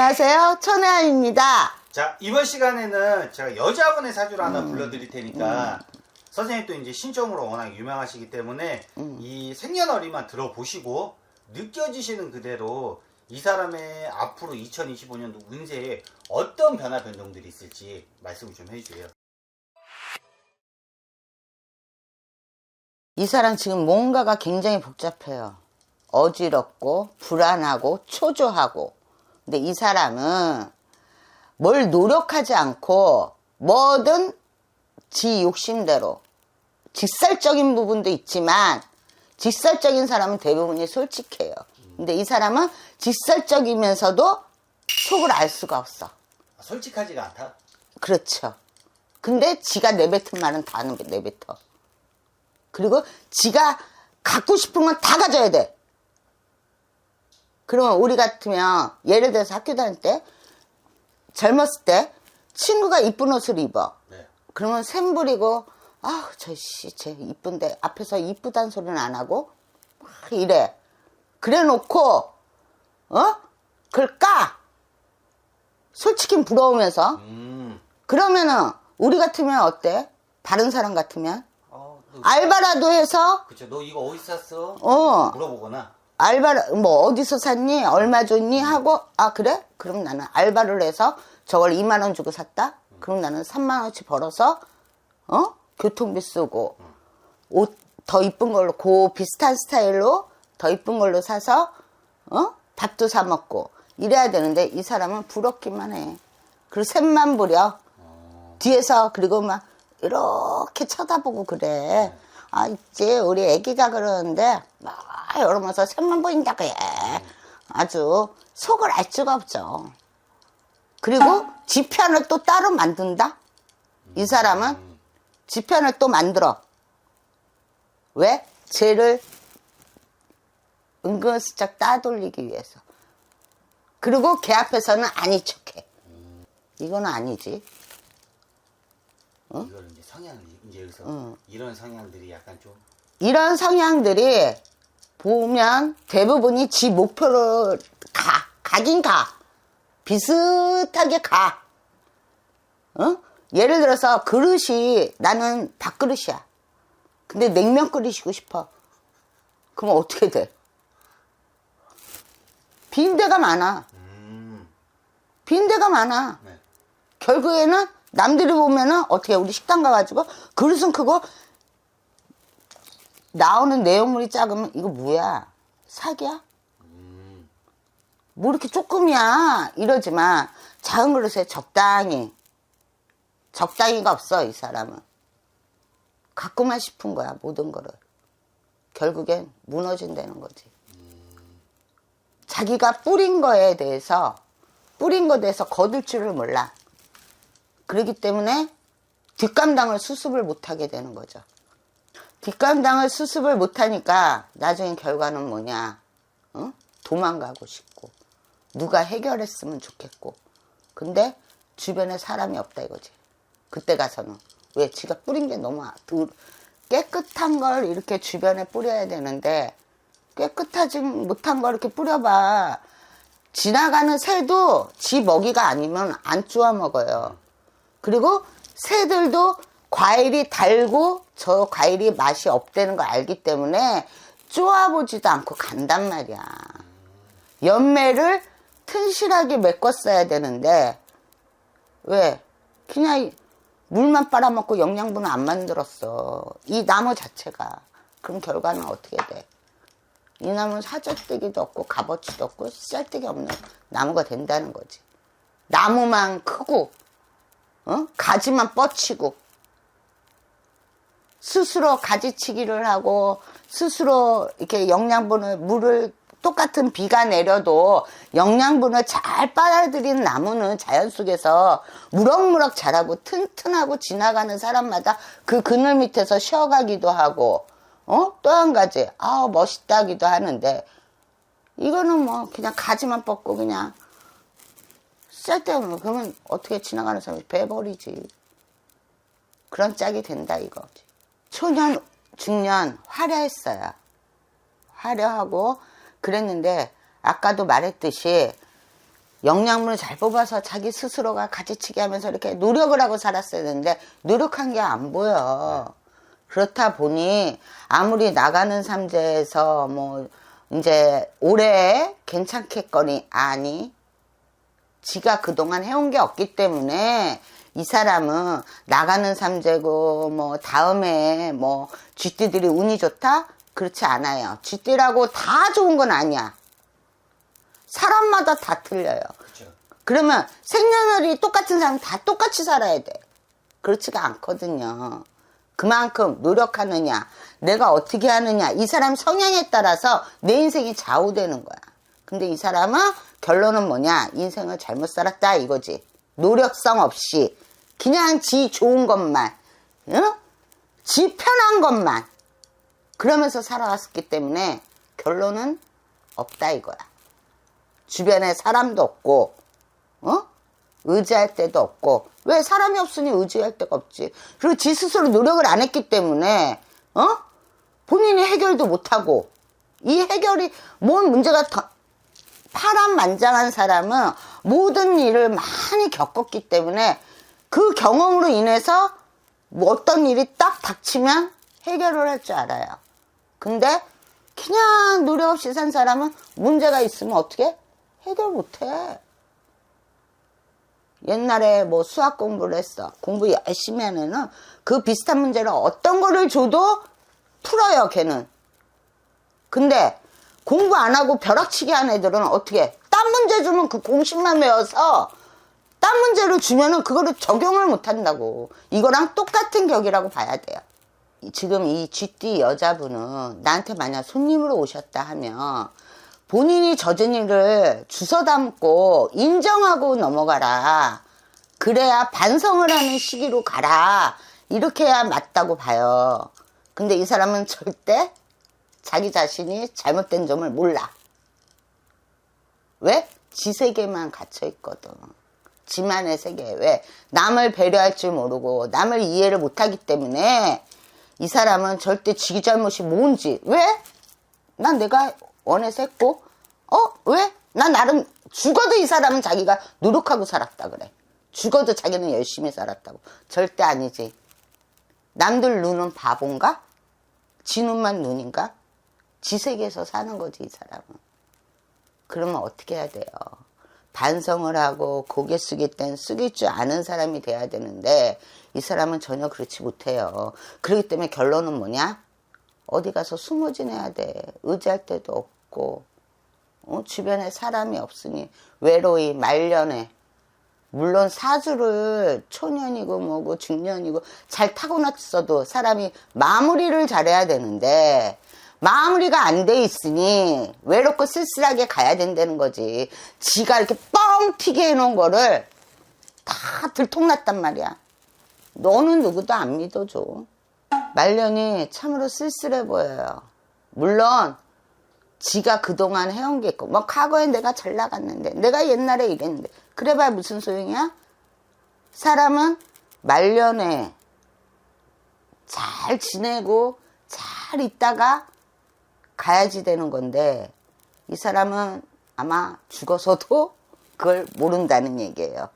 안녕하세요. 천혜아입니다. 자 이번 시간에는 제가 여자분의 사주를 하나 불러드릴 테니까 선생님 또 이제 신점으로 워낙 유명하시기 때문에 이 생년월일만 들어보시고 느껴지시는 그대로 이 사람의 앞으로 2025년도 운세에 어떤 변화 변동들이 있을지 말씀을 좀 해주세요. 이 사람 지금 뭔가가 굉장히 복잡해요. 어지럽고, 불안하고, 초조하고. 근데 이 사람은 뭘 노력하지 않고 뭐든 지 욕심대로 직설적인 부분도 있지만 직설적인 사람은 대부분이 솔직해요. 근데 이 사람은 직설적이면서도 속을 알 수가 없어. 아, 솔직하지가 않다. 그렇죠. 근데 지가 내뱉은 말은 다 내뱉어. 그리고 지가 갖고 싶은 건 다 가져야 돼. 그러면 우리 같으면 예를 들어서 학교 다닐 때 젊었을 때 친구가 이쁜 옷을 입어. 네. 그러면 샘 부리고 아우 저씨 쟤 이쁜데 앞에서 이쁘단 소리는 안 하고 막 이래. 그래 놓고 어? 그걸 까. 솔직히 부러우면서 음. 그러면은 우리 같으면 어때? 다른 사람 같으면 어, 너, 알바라도 해서 그쵸. 너 이거 어디서 샀어? 어 물어보거나. 알바 뭐 어디서 샀니? 얼마 줬니? 하고 아 그래? 그럼 나는 알바를 해서 저걸 2만 원 주고 샀다. 그럼 나는 3만 원치 벌어서 어 교통비 쓰고 옷 더 이쁜 걸로 그 비슷한 스타일로 더 이쁜 걸로 사서 어 밥도 사 먹고 이래야 되는데 이 사람은 부럽기만 해. 그리고 샘만 부려. 뒤에서 그리고 막 이렇게 쳐다보고 그래. 아 이제 우리 애기가 그러는데 막 이러면서 샘만 보인다 그래. 아주 속을 알 수가 없죠. 그리고 지편을 또 따로 만든다. 이 사람은 지편을 또 만들어. 왜? 쟤를 은근슬쩍 따돌리기 위해서. 그리고 걔 앞에서는 아니 척해. 이건 아니지. 이걸 이제 성향 이제 여기서 이런 성향들이 약간 좀 이런 성향들이 보면 대부분이 지 목표를 가. 가긴 가. 비슷하게 가. 어? 예를 들어서 그릇이 나는 밥그릇이야. 근데 냉면 끓이시고 싶어. 그럼 어떻게 돼? 빈대가 많아. 음. 빈대가 많아. 네. 결국에는 남들이 보면은 어떻게 우리 식당 가가지고 그릇은 크고 나오는 내용물이 작으면 이거 뭐야? 사기야? 음. 뭐 이렇게 조금이야. 이러지만 작은 그릇에 적당히. 적당히가 없어 이 사람은. 갖고만 싶은 거야 모든 거를. 결국엔 무너진다는 거지. 자기가 뿌린 거에 대해서 뿌린 거에 대해서 거둘 줄을 몰라. 그렇기 때문에 뒷감당을 수습을 못하게 되는 거죠. 뒷감당을 수습을 못하니까 나중에 결과는 뭐냐? 어? 도망가고 싶고 누가 해결했으면 좋겠고 근데 주변에 사람이 없다 이거지. 그때 가서는 왜 지가 뿌린 게 너무 아- 더 깨끗한 걸 이렇게 주변에 뿌려야 되는데 깨끗하지 못한 걸 이렇게 뿌려봐. 지나가는 새도 지 먹이가 아니면 안 쪼아 먹어요. 그리고 새들도 과일이 달고 저 과일이 맛이 없다는 걸 알기 때문에 쪼아보지도 않고 간단 말이야. 연매를 튼실하게 메꿨어야 되는데 왜 그냥 이 물만 빨아먹고 영양분을 안 만들었어. 이 나무 자체가. 그럼 결과는 어떻게 돼? 이 나무는 사절뜨기도 없고 값어치도 없고 쓸데기 없는 나무가 된다는 거지. 나무만 크고 어? 가지만 뻗치고 스스로 가지치기를 하고 스스로 이렇게 영양분을 물을 똑같은 비가 내려도 영양분을 잘 빨아들이는 나무는 자연 속에서 무럭무럭 자라고 튼튼하고 지나가는 사람마다 그 그늘 밑에서 쉬어가기도 하고 어? 또 한 가지. 아 멋있다기도 하는데. 이거는 뭐 그냥 가지만 뻗고 그냥 쓸데없는 그러면 어떻게 지나가는 사람이 배버리지? 그런 짝이 된다 이거지 초년 중년 화려했어요 화려하고 그랬는데 아까도 말했듯이 영양분을 잘 뽑아서 자기 스스로가 가지치기 하면서 이렇게 노력을 하고 살았어야 되는데 노력한 게 안 보여. 그렇다 보니 아무리 나가는 삼재에서 뭐 이제 올해 괜찮겠거니 아니 지가 그동안 해온 게 없기 때문에 이 사람은 나가는 삼재고 뭐 다음에 뭐 쥐띠들이 운이 좋다? 그렇지 않아요. 쥐띠라고 다 좋은 건 아니야. 사람마다 다 틀려요. 그렇죠. 그러면 생년월일이 똑같은 사람 다 똑같이 살아야 돼. 그렇지가 않거든요. 그만큼 노력하느냐, 내가 어떻게 하느냐, 이 사람 성향에 따라서 내 인생이 좌우되는 거야. 근데 이 사람은 결론은 뭐냐, 인생을 잘못 살았다 이거지. 노력성 없이 그냥 지 좋은 것만, 응? 지 편한 것만 그러면서 살아왔기 때문에 결론은 없다 이거야. 주변에 사람도 없고, 어? 의지할 데도 없고, 왜 사람이 없으니 의지할 데가 없지? 그리고 지 스스로 노력을 안 했기 때문에, 어? 본인이 해결도 못하고, 이 해결이, 뭔 문제가 더, 파란만장한 사람은 모든 일을 많이 겪었기 때문에 그 경험으로 인해서 뭐 어떤 일이 딱 닥치면 해결을 할 줄 알아요. 근데 그냥 노력 없이 산 사람은 문제가 있으면 어떻게 해결 못해. 옛날에 뭐 수학 공부를 했어. 공부 열심히 애는 그 비슷한 문제를 어떤 거를 줘도 풀어요, 걔는. 근데 공부 안 하고 벼락치기 한 애들은 어떻게 딴 문제 주면 그 공식만 외워서 딴 문제를 주면은 그거를 적용을 못 한다고. 이거랑 똑같은 격이라고 봐야 돼요. 이- 지금 이 쥐띠 여자분은 나한테 만약 손님으로 오셨다 하면 본인이 젖은 일을 주워 담고 인정하고 넘어가라. 그래야 반성을 하는 시기로 가라. 이렇게 해야 맞다고 봐요. 근데 이 사람은 절대 자기 자신이 잘못된 점을 몰라. 왜? 지 세계만 갇혀 있거든. 지만의 세계. 왜? 남을 배려할 줄 모르고 남을 이해를 못하기 때문에 이 사람은 절대 지 잘못이 뭔지. 왜? 난 내가 원해서 했고, 어? 왜? 난 나름 죽어도 이 사람은 자기가 노력하고 살았다 그래. 죽어도 자기는 열심히 살았다고. 절대 아니지. 남들 눈은 바본가? 지 눈만 눈인가? 지 세계에서 사는 거지, 이 사람은. 그러면 어떻게 해야 돼요? 반성을 하고 고개 숙일 땐 숙일 줄 아는 사람이 돼야 되는데 이 사람은 전혀 그렇지 못해요. 그렇기 때문에 결론은 뭐냐? 어디 가서 숨어 지내야 돼. 의지할 데도 없고 어? 주변에 사람이 없으니 외로이 말년에 물론 사주를 초년이고 뭐고 중년이고 잘 타고났어도 사람이 마무리를 잘해야 되는데 마무리가 안 돼 있으니 외롭고 쓸쓸하게 가야 된다는 거지. 지가 이렇게 뻥 튀게 해놓은 거를 다 들통났단 말이야. 너는 누구도 안 믿어줘. 말년이 참으로 쓸쓸해 보여요. 물론 지가 그동안 해온 게 있고, 뭐, 과거에 내가 잘 나갔는데, 내가 옛날에 이랬는데, 그래봐야 무슨 소용이야? 사람은 말년에 잘 지내고, 잘 있다가 가야지 되는 건데, 이 사람은 아마 죽어서도 그걸 모른다는 얘기예요.